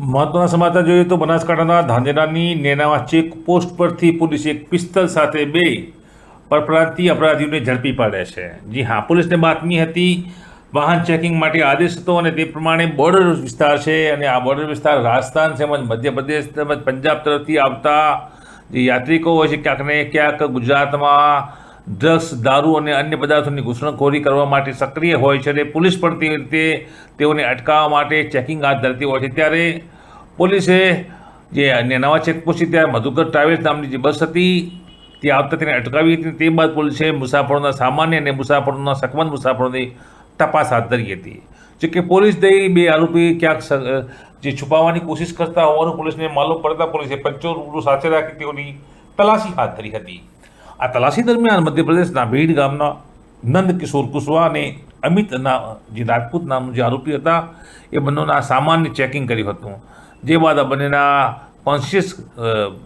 મહત્વના સમાચાર જોઈએ તો બનાસકાંઠાના ધાંધેરાની નેનાવા ચેક પોસ્ટ પરથી પોલીસે એક પિસ્તલ સાથે બે પરપ્રાંતીય અપરાધીઓને ઝડપી પાડ્યા છે. જી હા, પોલીસને બાતમી હતી, વાહન ચેકિંગ માટે આદેશ હતો અને તે પ્રમાણે બોર્ડર વિસ્તાર છે અને આ બોર્ડર વિસ્તાર રાજસ્થાન તેમજ મધ્યપ્રદેશ તેમજ પંજાબ તરફથી આવતા જે યાત્રિકો હોય છે ક્યાંક ને ક્યાંક ગુજરાતમાં ડ્રગ્સ દારૂ અને અન્ય પદાર્થોની ઘૂસણખોરી કરવા માટે સક્રિય હોય છે અને પોલીસ પણ તે રીતે તેઓને અટકાવવા માટે ચેકિંગ હાથ ધરતી હોય છે. ત્યારે પોલીસે જે નવા ચેકપોસ્ટ ત્યારે ત્યાં મધુકર ટ્રાવેલ્સ નામની જે બસ હતી, તે આવતા તેને અટકાવી હતી. તે બાદ પોલીસે મુસાફરોના સામાન્ય અને મુસાફરોના સકમંદ મુસાફરોની તપાસ હાથ ધરી હતી. જો કે પોલીસ દઈ બે આરોપી ક્યાંક જે છુપાવવાની કોશિશ કરતા હોવાનું પોલીસને માલુમ પડતા પોલીસે પંચો રૂબરૂ સાથે રાખી તેઓની તલાશી હાથ ધરી હતી. આ તલાશી દરમિયાન મધ્યપ્રદેશના ભીડ ગામના નંદ કિશોર કુશવા અને અમિત જે રાજપૂત નામનું જે આરોપી હતા, એ બંનેના સામાન્ય ચેકિંગ કર્યું હતું. જે બાદ આ બંનેના કોન્શિયસ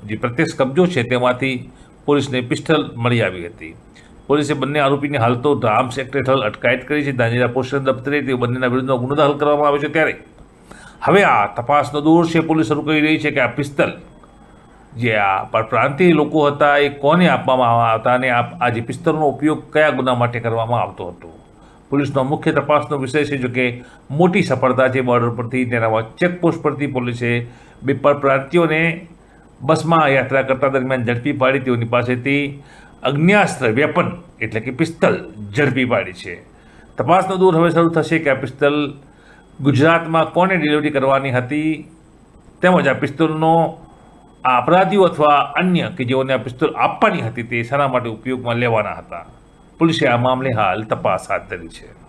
જે પ્રત્યક્ષ કબજો છે તેમાંથી પોલીસને પિસ્ટલ મળી આવી હતી. પોલીસે બંને આરોપીની હાલ તો આર્મ્સ એક્ટ હેઠળ અટકાયત કરી છે. ધાંધીરા પોષણ દફતરે તે બંનેના વિરુદ્ધનો ગુનો દાખલ કરવામાં આવ્યો છે ત્યારે. હવે આ તપાસનો દોર છે. પોલીસ શરૂ કરી રહી છે કે આ પિસ્તલ જે આ પણ પ્રાંતિય લોકો હતા એ કોને આપવામાં આવ્યા હતા અને આ જે પિસ્તલનો ઉપયોગ કયા ગુના માટે કરવામાં આવતો હતો? પોલીસનો મુખ્ય તપાસનો વિષય છે જો કે મોટી સફળતા છે બોર્ડર પરથી, તેના ચેકપોસ્ટ પરથી પોલીસે બે પરપ્રાંતિયોને બસમાં યાત્રા કરતા દરમિયાન ઝડપી પાડી. તેઓની પાસેથી અગ્ન્યાસ્ત્ર વેપન એટલે કે પિસ્તલ ઝડપી પાડી છે. તપાસનો દૂર હવે શરૂ થશે કે આ પિસ્તલ ગુજરાતમાં કોને ડિલિવરી કરવાની હતી? તેમજ આ પિસ્તોલનો આ અપરાધીઓ અથવા અન્ય કે જેઓને આ પિસ્તોલ આપવાની હતી તે શાના માટે ઉપયોગમાં લેવાના હતા? પોલીસે આ મામલે હાલ તપાસ હાથ ધરી છે.